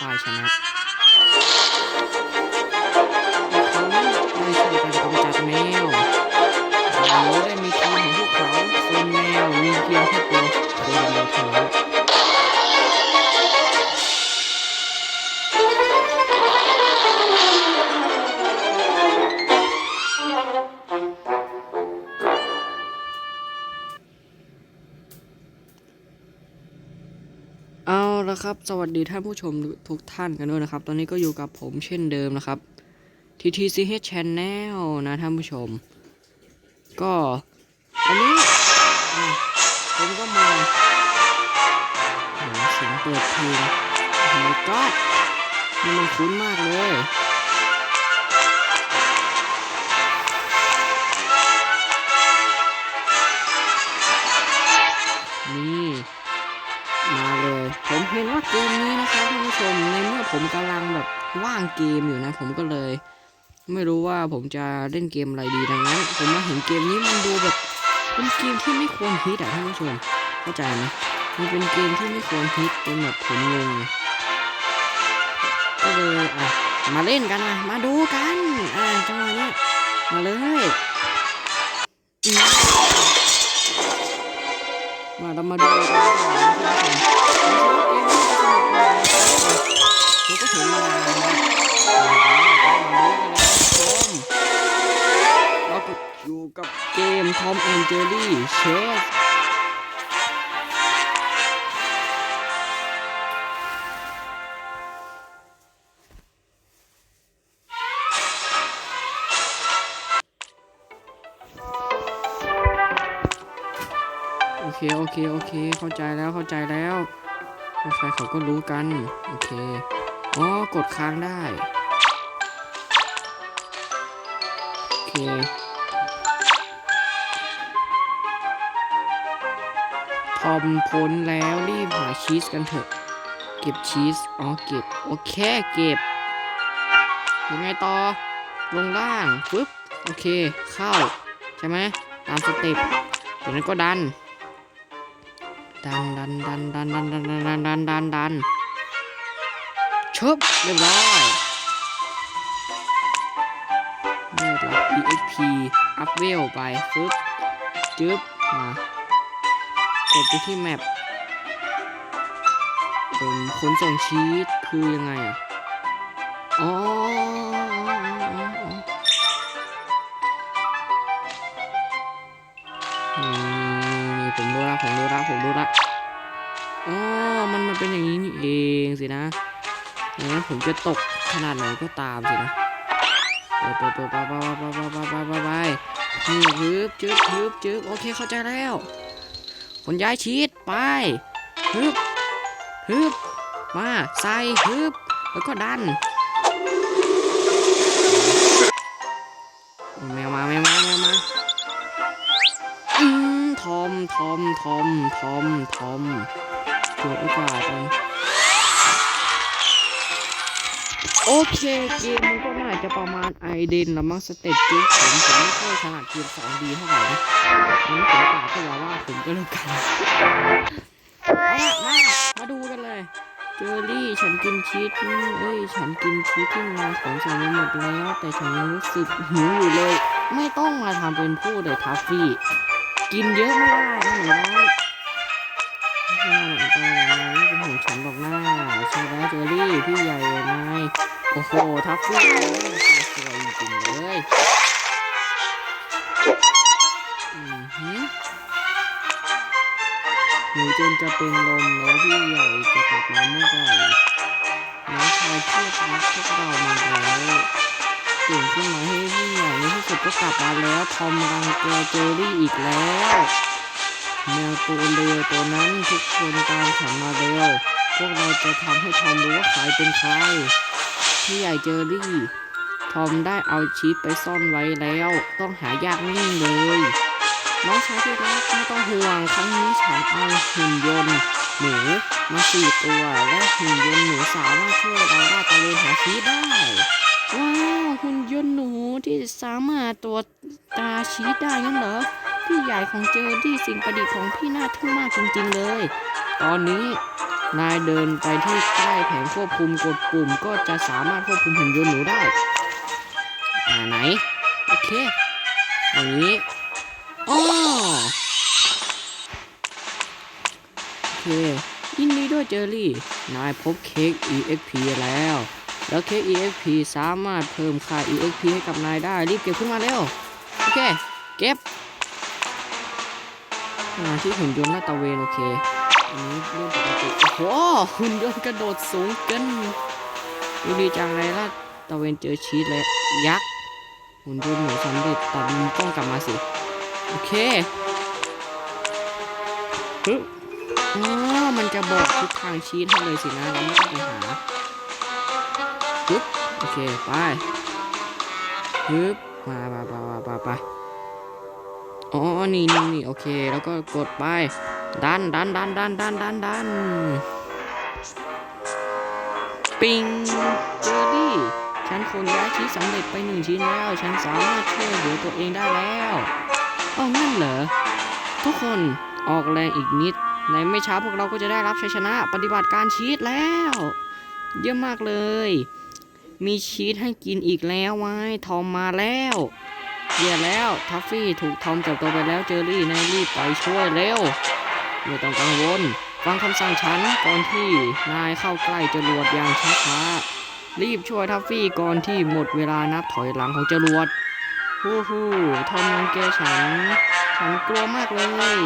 ฝ่ายชนะ เอาละครับ สวัสดีท่านผู้ชมทุกท่านกันด้วยนะครับ ตอนนี้ก็อยู่กับผมเช่นเดิมนะครับ TTCH Channel นะท่านผู้ชม ก็อันนี้ผมก็มาเสียงเปิดเพลงโอ้ my god นี่มันคุ้นมากเลยนี่ ผมเห็นว่าเกมนี้นะครับท่านผู้ชมในเมื่อผมกำลังแบบว่างเกมอยู่นะ ผมก็เลย ไม่รู้ว่าผมจะเล่นเกมอะไรดีดังนั้น ผมมาเห็นเกมนี้มันดูแบบเป็นเกมที่ไม่ควรฮิตอะท่านผู้ชมเข้าใจไหมมันเป็นเกมที่ไม่ควรฮิตจนแบบผมงงก็เลยอะมาเล่นกันนะมาดูกันอ่าจังหวะเนี้ยมาเลยมมาเรามาดูกัน หนูก็ถึงมานานแล้วเราอยู่กับเกมทอมแอนเจอรี่เชฟโอเค โอเค โอเค เข้าใจแล้ว เข้าใจแล้ว ใครเขาก็รู้กัน โอเค อ๋อกดค้างได้ โอเค ทอมพ้นแล้วรีบหาชีสกันเถอะ เก็บชีส อ๋อ เก็บ โอเค เก็บ ยังไงต่อ ลงล่าง ปึ๊บ โอเค เข้า ใช่ไหม ตามสเต็ปจากนั้นก็ดัน ดันดันดันดันดันดันดันดันดันดัน ชบเรียบร้อยได้รับ EXP อัพเวลไปฟึบจึ๊บมากดไปที่แมปผมขนส่งชีสคือยังไงอะ อ๋ออ๋ออ๋ออ๋อนี่นี่ผมรู้ละผมรู้ละผมรู้ละอ๋อ มันมันเป็นอย่างนี้นี่เองสินะ อย่างนั้นผมจะตกขนาดไหนก็ตามสินะไปไปไปไปไปไปไปไปไปไปไปนี่ฮึบจึ๊บฮึบจึ๊บโอเคเข้าใจแล้วขนย้ายชีสไปฮึบฮึบมาใส่ฮึบแล้วก็ดันแมวมาแมวมาแมวมาอืมทอมทอมทอมทอมทอมเปิดโอกาสกัน โอเคเกมมันก็น่าจะประมาณไอเดนละมั้งสเต็ปจุ๊บผมผมไม่ค่อยถนัดเกมสองดีเท่าไหร่นะงั้นผมกล่าวก็ว่าว่าผมก็แล้วกันเอาละมามาดูกันเลย เจอรี่ฉันกินชีสเอ้ยฉันกินชีสที่งาของฉันหมดแล้วแต่ฉันยังรู้สึกหิวอยู่เลย ไม่ต้องมาทำเป็นพูดเลยทัฟฟี่ กินเยอะไม่ได้นะหนูน้อยไม่น่าหนักใจนะไม่เป็นห่วงฉันหรอกนะใช่แล้วเจอรี่พี่ใหญ่เลยนาย โอ้โหทัฟฟี่สวยจริงเลยอือหือหนูจนจะเป็นลมแล้วพี่ใหญ่จะกลับมาเมื่อไหร่น้องชายเชื่อรักพวกเรามาแล้วตื่นขึ้นมาให้พี่ใหญ่ในที่สุดก็กลับมาแล้วทอมรังแกเจอรี่อีกแล้วแมวตัวเลวตัวนั้นทุกคนตามฉันมาเร็วพวกเราจะทำให้ทอมรู้ว่าใครเป็นใคร พี่ใหญ่เจอรี่ ทอมได้เอาชีสไปซ่อนไว้แล้ว ต้องหายากนิ่งเลย น้องชายที่รักไม่ต้องห่วงครั้งนี้ฉันเอาหุ่นยนต์หนูมาสี่ตัวและหุ่นยนต์หนูสามารถช่วยเราได้ตะเวนหาชีสได้ว้าวหุ่นยนต์หมูที่สามารถตรวจตาชีตได้งั้นเหรอพี่ใหญ่ของเจอรี่สิ่งประดิษฐ์ของพี่น่าทึ่งมากจริงๆเลย ตอนนี้ นายเดินไปที่ใกล้แผงควบคุมกดปุ่มก็จะสามารถควบคุมหุ่นยนต์หนูได้ อ่าไหน โอเคอย่างนี้อ๋อโอเคยินดีด้วยเจอรี่ นายพบเค้ก EXP แล้ว แล้วเค้ก EXP สามารถเพิ่มค่า EXP ให้กับนายได้ รีบเก็บขึ้นมาเร็ว โอเค เก็บอ่าที่หุ่นยนต์ลาดตะเวน โอเค อันนี้เรื่องปกติโอ้โหหุ่นยนต์กระโดดสูงเกินดูดีจังเลยลาดตะเวนเจอชีสเลยยักษ์หุ่นยนต์หนูสำเร็จตัดมุมกล้องกลับมาสิ โอเคฮึอ๋อมันจะบอกทิศทางชีสให้เลยสินะเราไม่ต้องไปหาฮึบโอเค ไปฮึบมาไปไปไปไปอ๋อ นี่นี่นี่โอเค แล้วก็กดไป ดันดันดันดันดันดันดันปิงเจอรี่ฉันคงย้ายชิ้นสำเร็จไปหนึ่งชิ้นแล้ว ฉันสามารถช่วยเหลือตัวเองได้แล้วอ้าวนั่นเหรอ ทุกคนออกแรงอีกนิด ในไม่ช้าพวกเราก็จะได้รับชัยชนะ ปฏิบัติการชีตแล้ว เยี่ยมากเลย มีชีสให้กินอีกแล้วไว้ทอมมาแล้วเย่แล้ว ทัฟฟี่ถูกทอมจับตัวไปแล้วเจอรี่นายรีบไปช่วยเร็ว ไม่ต้องกังวล ฟังคำสั่งฉันก่อนที่นายเข้าใกล้จรวดอย่างช้าๆ รีบช่วยทัฟฟี่ก่อนที่หมดเวลานับถอยหลังของจรวดฮู้ฮู้ทอมังแกฉัน ฉันกลัวมากเลย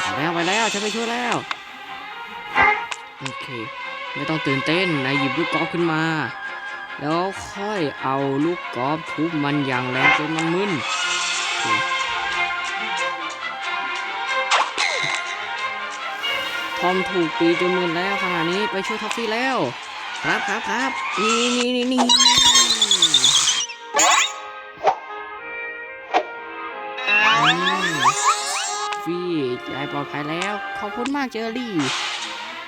ไปแล้วไปแล้วฉันไปช่วยแล้ว โอเค ไม่ต้องตื่นเต้น นายหยิบลูกกอล์ฟขึ้นมา แล้วค่อยเอาลูกกอล์ฟทุบมันอย่างแรงจนมันมึน ทอมถูกตีจนมึนแล้วขณะนี้ไปช่วยทัฟฟี่แล้ว ครับครับครับนี่นี่นี่นี่ฟี่ยายปลอดภัยแล้ว ขอบคุณมากเจอรี่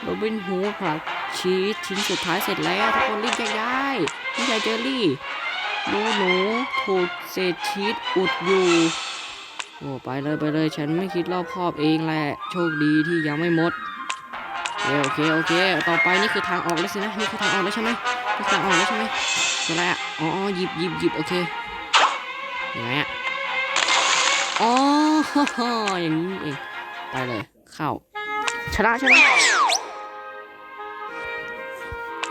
โรบินฮูดครับชีสชิ้นสุดท้ายเสร็จแล้วทุกคนรีบย้ายพี่ชายเจอรี่ดูหนูถูกเศษชีสอุดอยู่โอ้ไปเลยไปเลย ฉันไม่คิดรอบคอบเองแหละ โชคดีที่ยังไม่หมด โอเคโอเค ต่อไปนี่คือทางออกแล้วสินะ นี่คือทางออกแล้วใช่ไหมนี่คือทางออกแล้วใช่ไหมอะไรอะ อ๋อหยิบหยิบหยิบโอเคยังไงอะ อ๋ออย่างนี้เอง ไปเลย เข้า ชนะใช่ไหม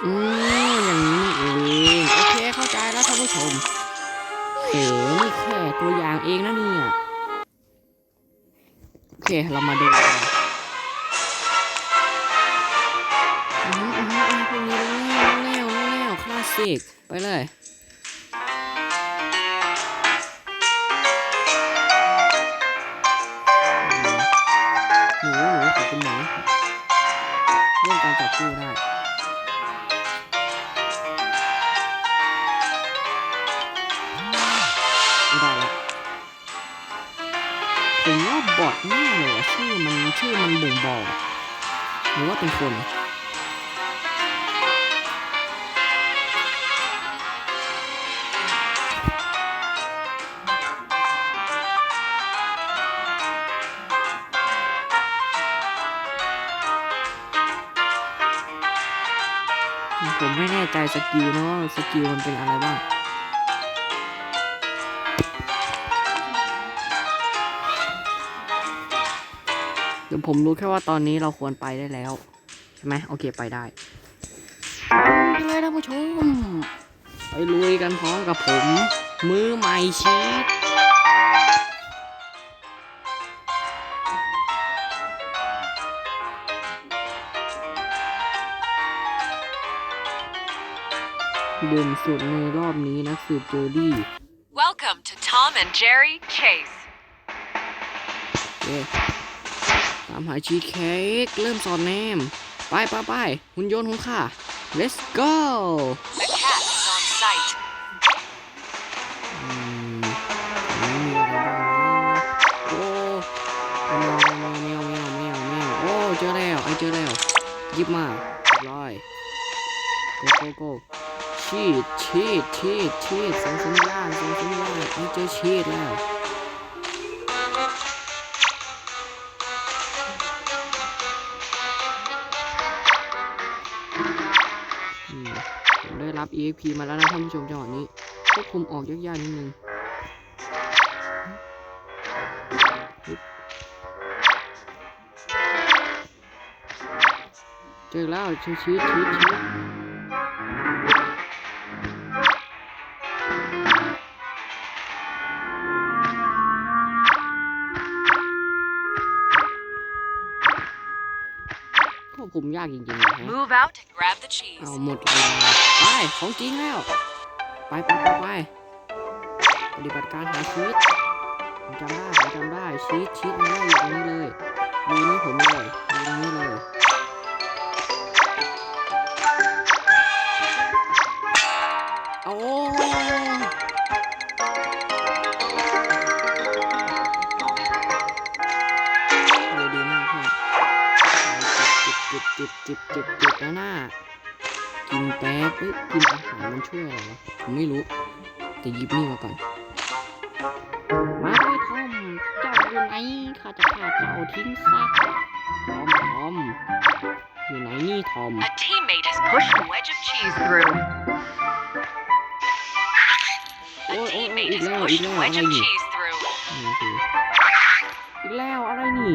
อืมอย่างนี้เอง โอเค เข้าใจแล้วท่านผู้ชมเอ๋นี่แค่ตัวอย่างเองนะเนี่ย โอเค เรามาดูกัน สิกไปเลยหนูหนูขอเป็นหนูเรื่องการจับคู่ได้ไม่ได้แล้วผมว่าบอทแน่เลยอชื่อมันชื่อมันบ่งบอกหรือว่าเป็นคน สกิลนะว่าสกิลมันเป็นอะไรบ้างเดี๋ยวผมรู้แค่ว่าตอนนี้เราควรไปได้แล้ว ใช่ไหมโอเคไปได้ไปเลยท่านผู้ชม ไปลุยกันพร้อมกับผม มือใหม่ชีส เด่นสุดในรอบนี้นะคือโจดี้ Welcome to Tom and Jerry Chase. โอเคตามหาชีสเค้กเริ่มสอดแนม ไปไปไปหุ่นยนต์ของข้า let's go The cat is on site. อืมอันนี้มีอะไรบ้างนะโอ้แมวแมวแมวแมวแมวแมวโอ้เจอแล้วไอเจอแล้วหยิบมาเรียบร้อยโกโกโก ชีดชีดชีดชีดส่งสัญญาณส่งสัญญาณไอ้เจอชีดแล้วอืมผมได้รับ EXP มาแล้วนะท่านผู้ชมจังหวะนี้ควบคุมออกยากๆนิดนึงเจอแล้วชีดชีดชีด ควบคุมยากจริงๆนะฮะ Move out and grab the เอา cheese. หมดเวลาไปของจริงแล้ว ไปไปไปไปปฏิบัติการหาชีสผมจำได้ผมจำได้ชีสชีสมันได้อยู่ตรงนี้เลยดูนี้ผมเลยดูตรงนี้เลยโอ้ จิบจิบจิบจิบจิบจิบนะหน้ากินแป๊บเอ้ยกินอาหารมันช่วยอะไรวะผมไม่รู้แต่หยิบนี่มาก่อน มาด้วยทอมเจ้าอยู่ไหนข้าจะฆ่าเจ้าทิ้งซะทอมทอมอยู่ไหนนี่ทอม A teammate has pushed a wedge of cheese through. A teammate has pushed แล้ the วอะไร wedge of cheese through. อีกแล้วอะไรนี่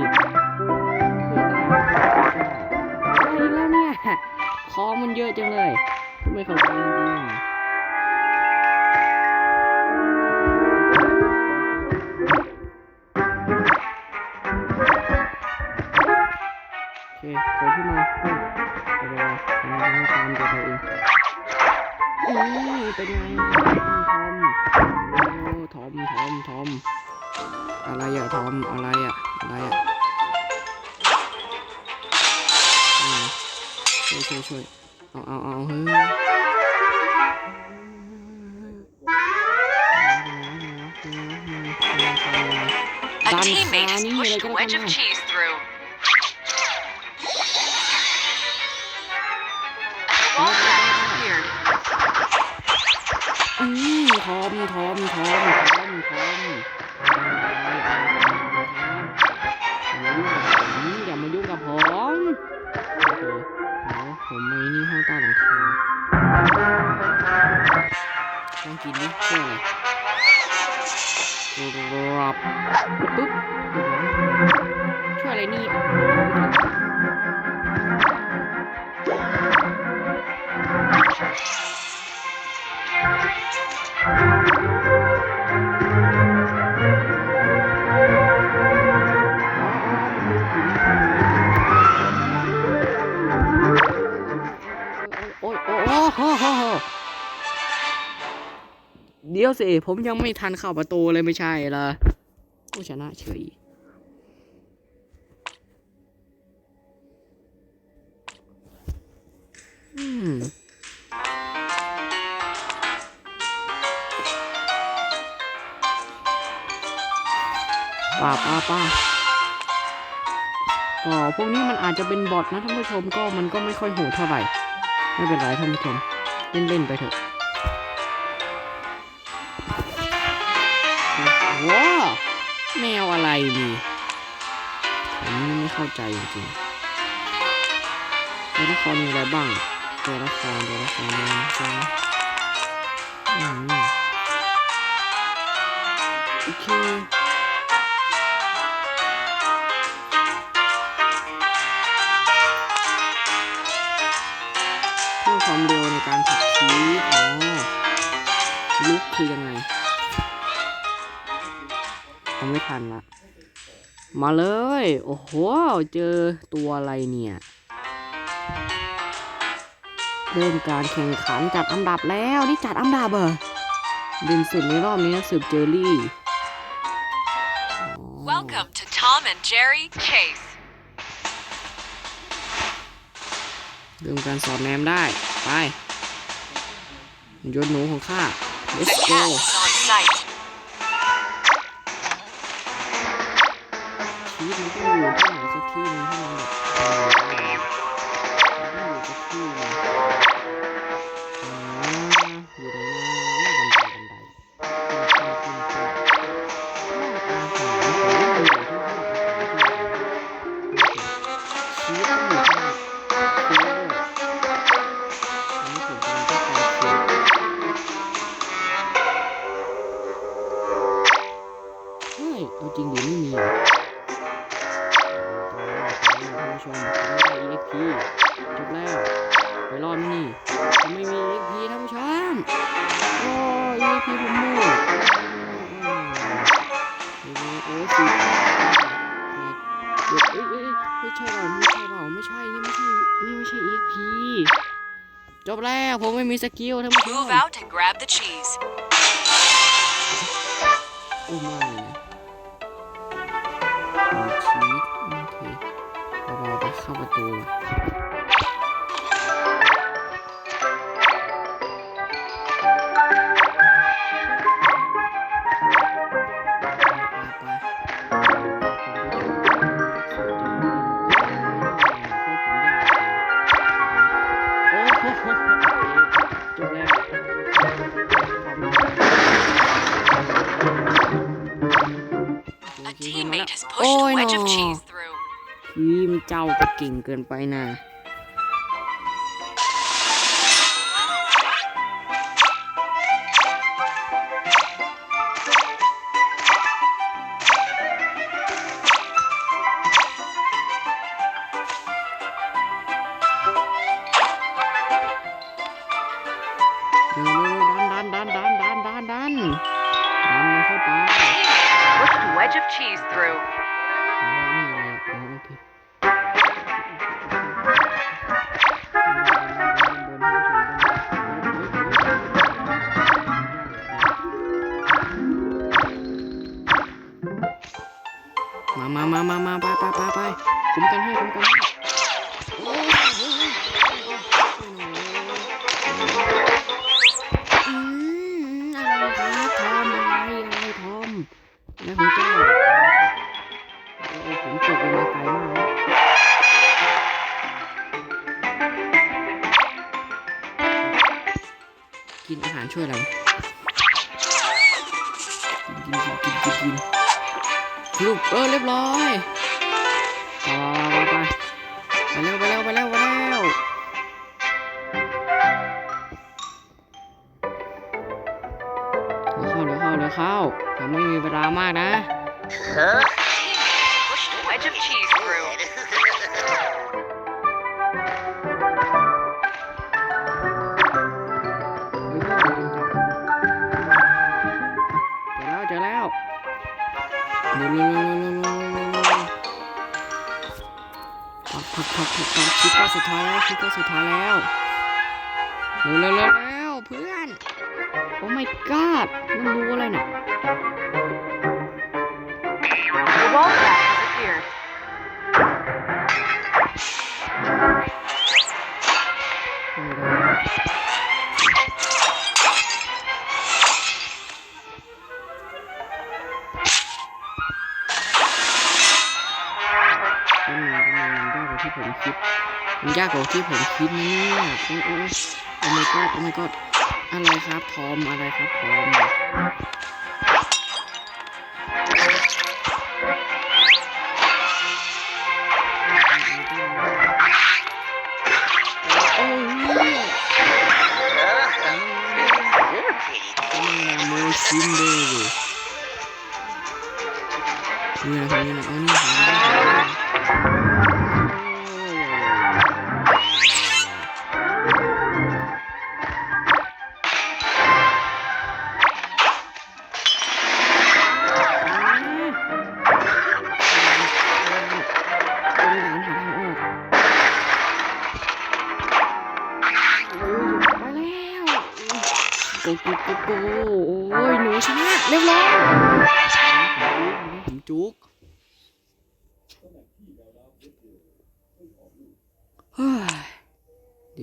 ของมันเยอะจังเลยไม่เข้าใจจริงๆโอเคขอขึ้นมาเพิ่มเดี๋ยวผมจะให้ตามตัวเขาเองนี่เป็นไงทอมโอ้ทอมทอมทอมอะไรอะทอมอะไรอะอะไรอะ ช่วยช่วยช่วยเอาเอาเอาเฮ้ย A ดัน teammate ขา has นี่อะไร pushed ก็ the ได้ wedge of นะ cheese through. The wall has cleared. อืมทอมทอมทอม กินนี่ช่วยอะไรรับปุ๊บช่วยอะไรนี่ สิ ผมยังไม่ทันเข้าประตูเลยไม่ใช่เหรอผู้ชนะเฉยอืมป้าป้าป้าก็พวกนี้มันอาจจะเป็นบอทนะท่านผู้ชมก็มันก็ไม่ค่อยโหดเท่าไหร่ ไม่เป็นไรท่านผู้ชม เล่นเล่นๆไปเถอะ ว้าแมวอะไรนี่ผมไม่เข้าใจจริงๆตัวละครมีอะไรบ้างตัวละครตัวละครตัวละครอืมโอเคเพิ่มความเร็วในการขับขี่อ๋อลุกคือยังไง ทำไม่ทันละ มาเลย โอ้โห เจอตัวอะไรเนี่ย เริ่มการแข่งขันจัดอันดับแล้ว นี่จัดอันดับเหรอเด่นสุดในรอบนี้นักสืบเจอรี่อ๋อ Welcome to Tom and Jerry Chase. เริ่มการสอดแนมได้ ไปยนต์หนูของข้า The let's cat go องอยู่ที่ไหนสักที่หนึงให้มันแบบ จบแล้วผมไม่มีสกิลท่านผู้ชม Move out and grab the cheese. โอ้ไม่นะมีชีสโอเคเบาๆไปเข้าประตู ทีมเจ้าก็เก่งเกินไปนะ ช่วยอะไรกินกินกินกินกินกินลูกเออเรียบร้อย ผักผักผักผักพักคิดว่าสุดท้ายแล้วคิดว่าสุดท้ายแล้วเร็วเร็วเร็วเร็วเพื่อน โอ้ my god มันรู้อะไรน่ะ ยากกว่าที่ผมคิดนะเนี่ยโอ้โอ้โอ้ my god โอ้ my god อะไรครับทอมอะไรครับทอมโอ้ยเนี่ยทำไมนะโมชินเดย์นี่นะครับนี่นะอ๋อนี่ของ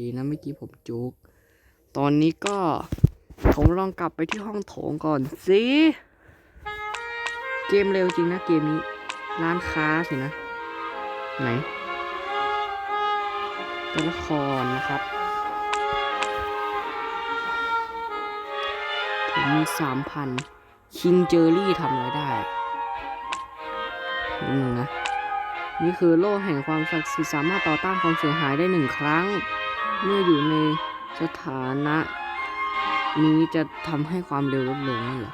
ดีนะเมื่อกี้ผมจุก ตอนนี้ก็ผมลองกลับไปที่ห้องโถงก่อนสิ เกมเร็วจริงนะเกมนี้ ร้านค้าสินะ ไหนตัวละครนะครับ ผมมีสามพันคิงเจอรี่ทำอะไรได้นิดนึงนะ นี่คือโล่แห่งความศักดิ์สิทธิ์สามารถต่อต้านความเสียหายได้หนึ่งครั้ง เมื่ออยู่ในสถานะนี้จะทำให้ความเร็วลดลงนี่เหรอ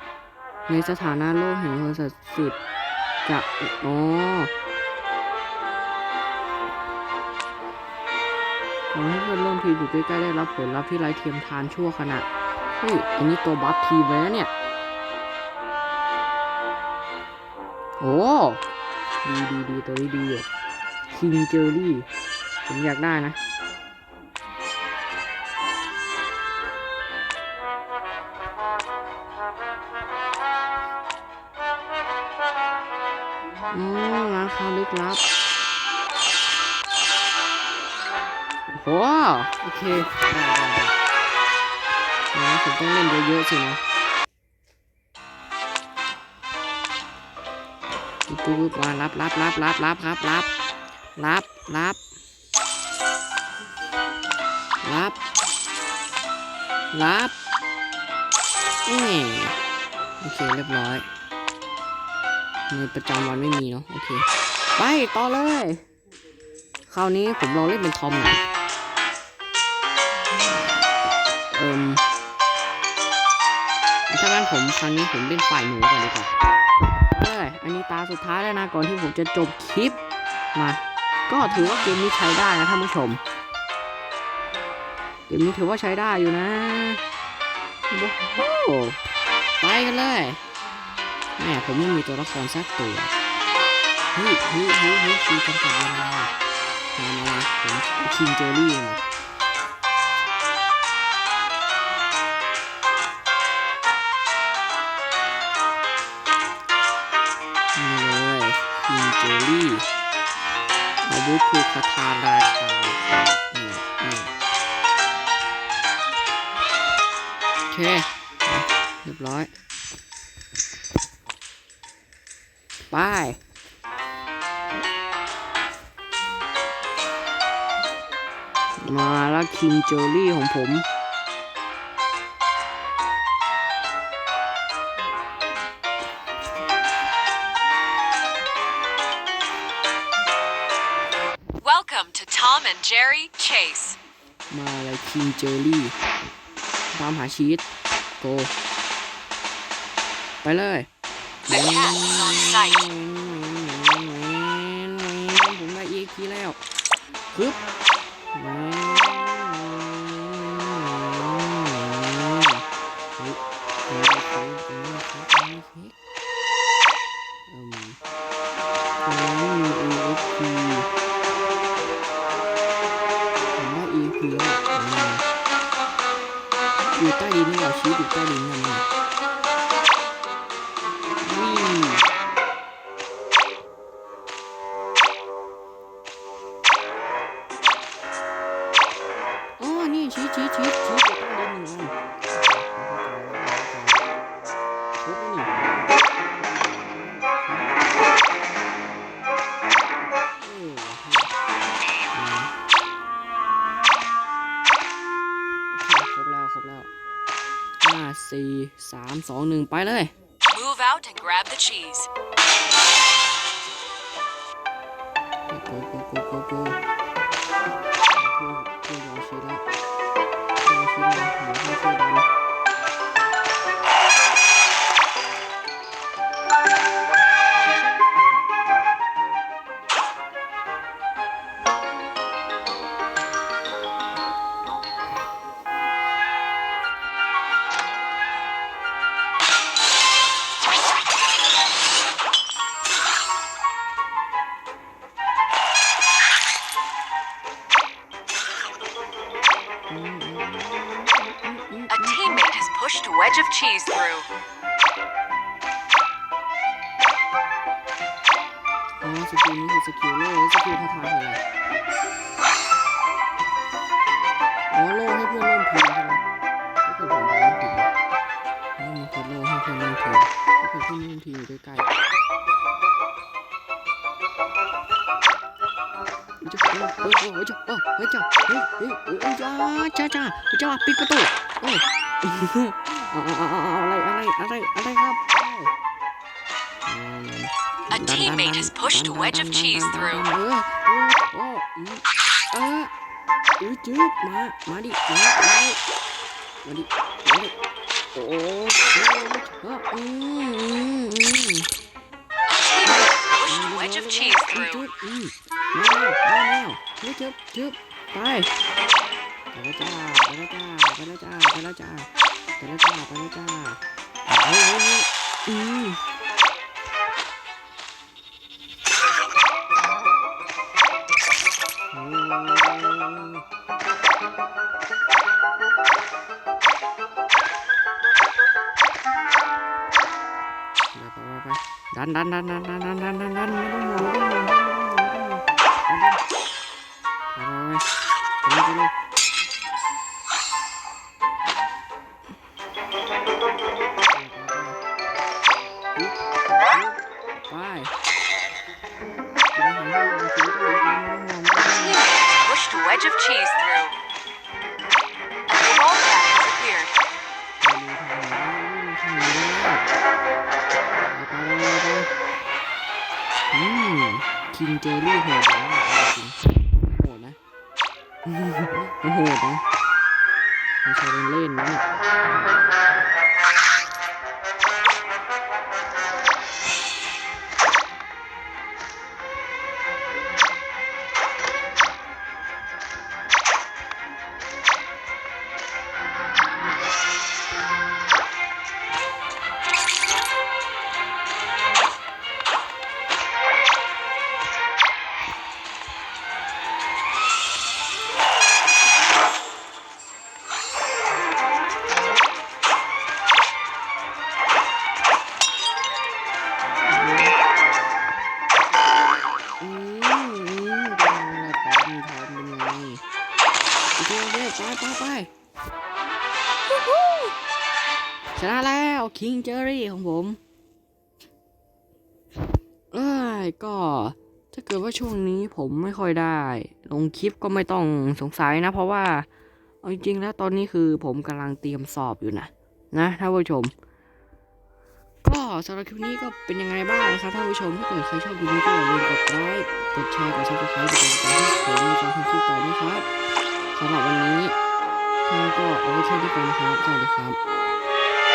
ในสถานะโล่แห่งความศักดิ์สิทธิ์จะอ๋อทำให้เพื่อนร่วมทีมอยู่ใกล้ๆได้รับผลลัพธ์ที่ไร้เทียมทานชั่วขณะเฮ้ยอันนี้ตัวบัฟทีมเลยนะเนี่ย โอ้ดีดีดีตัวนี้ดีอยู่คิงเจอรี่ ผมอยากได้นะ อ๋อร้านค้าลึกลับโอ้โหโอเคได้ได้ผมต้องเล่นเยอะๆสินะปุ๊บปุ๊บมารับรับรับรับรับครับรับรับรับรับรับเออโอเคเรียบร้อย เงินประจำวันไม่มีเนาะโอเค ไปต่อเลย คราวนี้ผมลองเล่นเป็นทอมหน่อยเอิมถ้างั้นผมครั้งนี้ผมเล่นฝ่ายหนูก่อนดีกว่าเอ้ยอันนี้ตาสุดท้ายแล้วนะก่อนที่ผมจะจบคลิปมา ก็ถือว่าเกมนี้ใช้ได้นะท่านผู้ชม เกมนี้ถือว่าใช้ได้อยู่นะโอ้โหไปกันเลย แหมผมไม่มีตัวละครสักตัวเฮ้ยเฮ้ยเฮ้ยเฮ้ยคีจำกัดเวลามามามาผมคิงเจอรี่มานี่เลยคิงเจอรี่อาวุธคือคาถาราชาโอเค เรียบร้อย ไปมาแล้วคิงเจอรี่ของผม Welcome to Tom and Jerry Chase. มาเลยคิงเจอรี่ตามหาชีสโก ไปเลย The cat is on site. ผมได้ EXP แล้วปึ๊บอยู่ใต้ดินนี่เรอชีสอยู่ใต้ดิน ชี้ชี้ชี้ชี้อยู่ใต้ดินหนึ่งอันครบแล้วนี่เอออืมโอเคครบแล้วครบแล้วห้าสี่สามสองหนึ่งไปเลย Move out and grab the cheese. Cheese through. อ๋อสกิลนี้คือสกิลโล่สกิลคาถาคืออะไรอ๋อโล่ให้เพื่อนร่วมทีมใช่ไหมถ้าเกิดผมจำไม่ผิดนะอ๋อมันคือโล่ให้เพื่อนร่วมทีมถ้าเกิดเพื่อนร่วมทีมอยู่ใกล้ๆเฮ้ยเฮ้ยเฮ้ยเฮ้ยเฮ้ยเฮ้ยจ้าเฮ้ยเฮ้ยเจ้าจ้าจ้าจ้าปิดประตูเฮ้ยเออ อาเอาอะไรอะไรอะไรอะไรครับเอ้ยอืม A teammate has pushed a wedge of cheese through. เออเออโอ้อืมเอออือจืดมามาดิมามาดิมาดิมาดิโอ้โหเอออืมอืมอืม Pushed a wedge of cheese จืด through. อืมมาแล้วมาแล้วจืดจืดจืดไปไปแล้วจ้าไปแล้วจ้าไปแล้วจ้าไปแล้วจ้า ไปแล้วจ้าไปแล้วจ้าเฮ้ยเฮ้ยเฮ้ยอืมโอ้ไปไปไปไปดันดันดันดันดันดันดันดันดันไม่ต้องห่วงไม่ต้องห่วง ไปกินอาหารให้มันกินด้วยกินไม่ต้องห่วงไม่ต้องห่วง Teammate has pushed a wedge of cheese through. The wall gap has appeared. อืมคิงเจอรี่โหดนะจริงโหดนะมันโหดนะไม่ใช่เล่นๆนะ ผมไม่ค่อยได้ ลงคลิปก็ไม่ต้องสงสัยนะ เพราะว่าเอาจริงๆแล้วตอนนี้คือผมกำลังเตรียมสอบอยู่นะนะท่านผู้ชม ก็สำหรับคลิปนี้ก็เป็นยังไงบ้างนะครับท่านผู้ชมถ้าเกิดใครชอบคลิปนี้ก็อย่าลืมกดไลค์กดแชร์กดซับสไครต์เป็นกำลังใจให้ผมในการทำคลิปต่อด้วยครับสำหรับวันนี้ก็เอาไว้แค่นี้ก่อนนะครับสวัสดีครับ